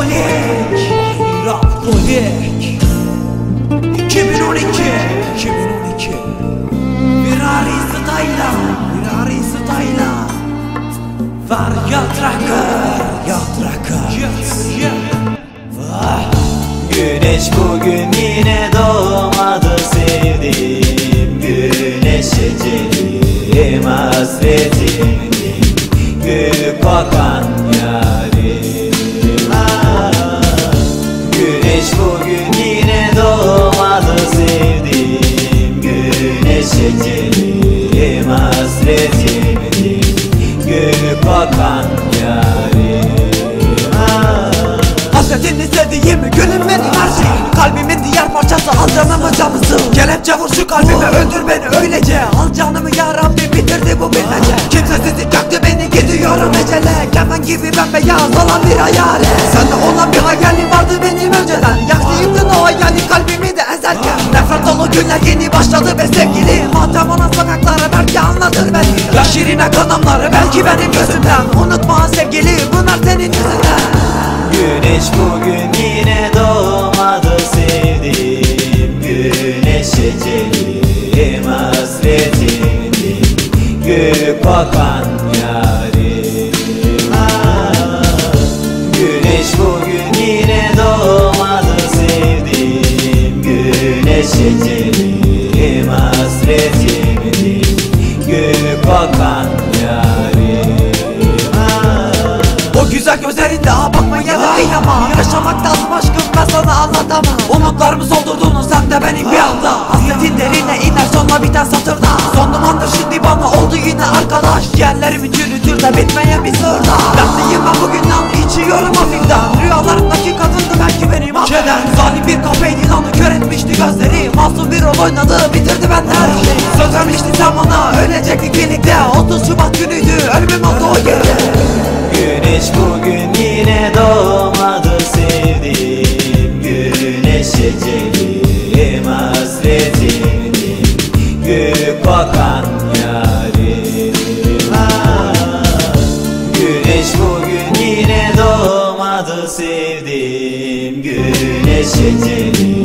Ahirapolik Ahirapolik 2012 2012 Virari style'a Virari style'a Var yatrakır Yatrakır Güneş bugün yine doğmadı sevdiğim. Güneş ecelim hasretimdim Gül kokan kokan yarim Ah, Hasretini sevdiğimi gülüm benim her şeyim Kalbimin diğer parçası canısı Kelepçe vur şu kalbime öldür beni öylece. Al canımı ya Rabbi bitirdi bu bilmece Kimsesizlik yaktı beni gidiyorum ecele. Kemen gibi bembeyaz olan bir hayalet Sende olan bir hayalim vardı benim önceden. Yaktı o hayali kalbimi de ezerken. Nefret dolu günler yeni şirine kanamları belki benim gözümden. Unutma sevgili bunlar senin yüzünden. Güneş bugün yine doğmadı sevdiğim. Güneş ecelim hasretimdim Gül kokan Güzel gözlerinde bakmaya da kıyamam. Yaşamak lazım aşkım ben sana anlatamam. Umutlarımı soldurdun sen de benim bir anda Hasretin derine iner sonra biten satırda Son dumandır şimdi bana oldu yine arkadaş. Yerlerimi çürütür de bitmeyen bir sırda Dertliyim ben bugünden içiyorum hafiften. Rüyalarımdaki kadındı belki benim affeden. Zalim bir kafeydi onu kör etmişti gözleri. Masum bir rol oynadı bitirdi ben her şeyi. Söz vermiştin sen bana ölecektik birlikte 30 Şubat günüydü ölümüm oldu o gece Kokan yarim Güneş bugün yine doğmadı sevdiğim Güneş ecelim